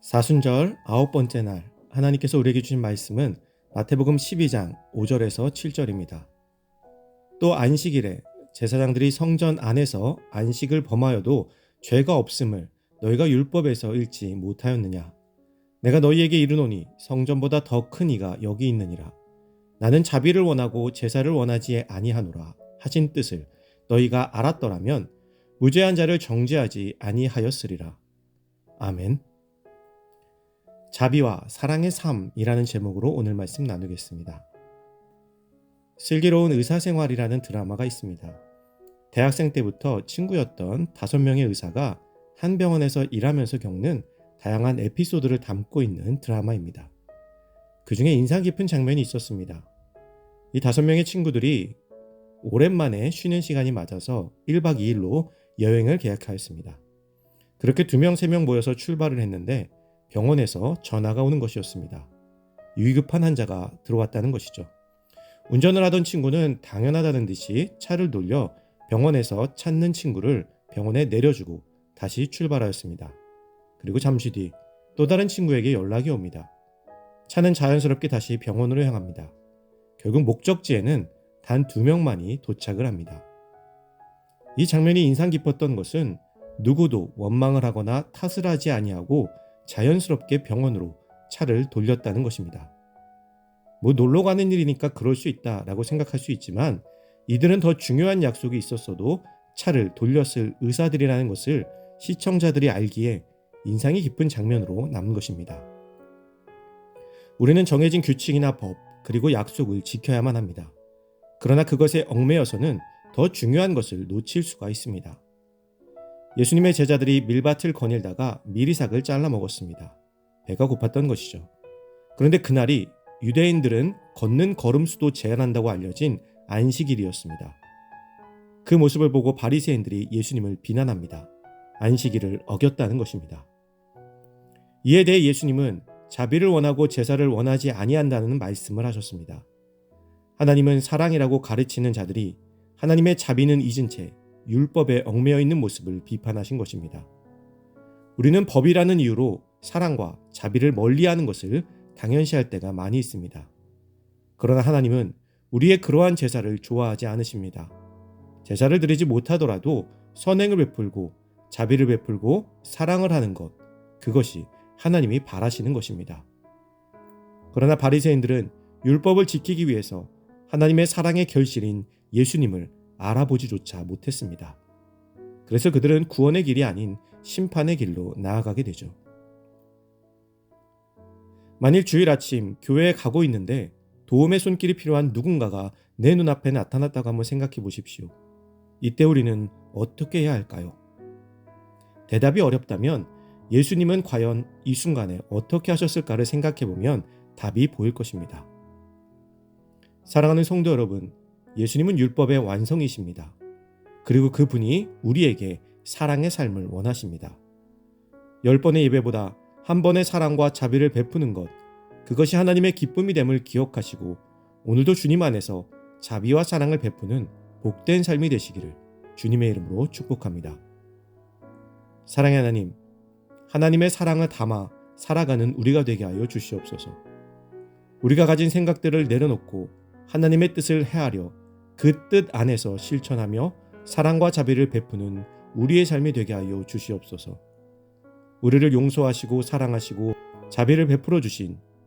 사순절 아홉 번째 날 하나님께서 우리에게 주신 말씀은 마태복음 12장 5절에서 7절입니다. 또 안식일에 제사장들이 성전 안에서 안식을 범하여도 죄가 없음을 너희가 율법에서 읽지 못하였느냐 내가 너희에게 이르노니 성전보다 더 큰 이가 여기 있느니라 나는 자비를 원하고 제사를 원하지 아니하노라 하신 뜻을 너희가 알았더라면 무죄한 자를 정죄하지 아니하였으리라 아멘. 자비와 사랑의 삶이라는 제목으로 오늘 말씀 나누겠습니다. 슬기로운 의사생활이라는 드라마가 있습니다. 대학생 때부터 친구였던 다섯 명의 의사가 한 병원에서 일하면서 겪는 다양한 에피소드를 담고 있는 드라마입니다. 그 중에 인상 깊은 장면이 있었습니다. 이 다섯 명의 친구들이 오랜만에 쉬는 시간이 맞아서 1박 2일로 여행을 계획하였습니다. 그렇게 두 명, 세 명 모여서 출발을 했는데 병원에서 전화가 오는 것이었습니다. 위급한 환자가 들어왔다는 것이죠. 운전을 하던 친구는 당연하다는 듯이 차를 돌려 병원에서 찾는 친구를 병원에 내려주고 다시 출발하였습니다. 그리고 잠시 뒤 또 다른 친구에게 연락이 옵니다. 차는 자연스럽게 다시 병원으로 향합니다. 결국 목적지에는 단 두 명만이 도착을 합니다. 이 장면이 인상 깊었던 것은 누구도 원망을 하거나 탓을 하지 아니하고 자연스럽게 병원으로 차를 돌렸다는 것입니다. 뭐 놀러 가는 일이니까 그럴 수 있다라고 생각할 수 있지만 이들은 더 중요한 약속이 있었어도 차를 돌렸을 의사들이라는 것을 시청자들이 알기에 인상이 깊은 장면으로 남은 것입니다. 우리는 정해진 규칙이나 법, 그리고 약속을 지켜야만 합니다. 그러나 그것에 얽매여서는 더 중요한 것을 놓칠 수가 있습니다. 예수님의 제자들이 밀밭을 거닐다가 미리삭을 잘라 먹었습니다. 배가 고팠던 것이죠. 그런데 그날이 유대인들은 걷는 걸음수도 제한한다고 알려진 안식일이었습니다. 그 모습을 보고 바리새인들이 예수님을 비난합니다. 안식일을 어겼다는 것입니다. 이에 대해 예수님은 자비를 원하고 제사를 원하지 아니한다는 말씀을 하셨습니다. 하나님은 사랑이라고 가르치는 자들이 하나님의 자비는 잊은 채 율법에 얽매여 있는 모습을 비판하신 것입니다. 우리는 법이라는 이유로 사랑과 자비를 멀리하는 것을 당연시할 때가 많이 있습니다. 그러나 하나님은 우리의 그러한 제사를 좋아하지 않으십니다. 제사를 드리지 못하더라도 선행을 베풀고 자비를 베풀고 사랑을 하는 것 그것이 하나님이 바라시는 것입니다. 그러나 바리새인들은 율법을 지키기 위해서 하나님의 사랑의 결실인 예수님을 알아보지조차 못했습니다. 그래서 그들은 구원의 길이 아닌 심판의 길로 나아가게 되죠. 만일 주일 아침 교회에 가고 있는데 도움의 손길이 필요한 누군가가 내 눈앞에 나타났다고 한번 생각해 보십시오. 이때 우리는 어떻게 해야 할까요? 대답이 어렵다면 예수님은 과연 이 순간에 어떻게 하셨을까를 생각해 보면 답이 보일 것입니다. 사랑하는 성도 여러분, 예수님은 율법의 완성이십니다. 그리고 그분이 우리에게 사랑의 삶을 원하십니다. 열 번의 예배보다 한 번의 사랑과 자비를 베푸는 것, 그것이 하나님의 기쁨이 됨을 기억하시고 오늘도 주님 안에서 자비와 사랑을 베푸는 복된 삶이 되시기를 주님의 이름으로 축복합니다. 사랑의 하나님, 하나님의 사랑을 담아 살아가는 우리가 되게 하여 주시옵소서. 우리가 가진 생각들을 내려놓고 하나님의 뜻을 헤아려 그 뜻 안에서 실천하며 사랑과 자비를 베푸는 우리의 삶이 되게 하여 주시옵소서. 우리를 용서하시고 사랑하시고 자비를 베풀어 주신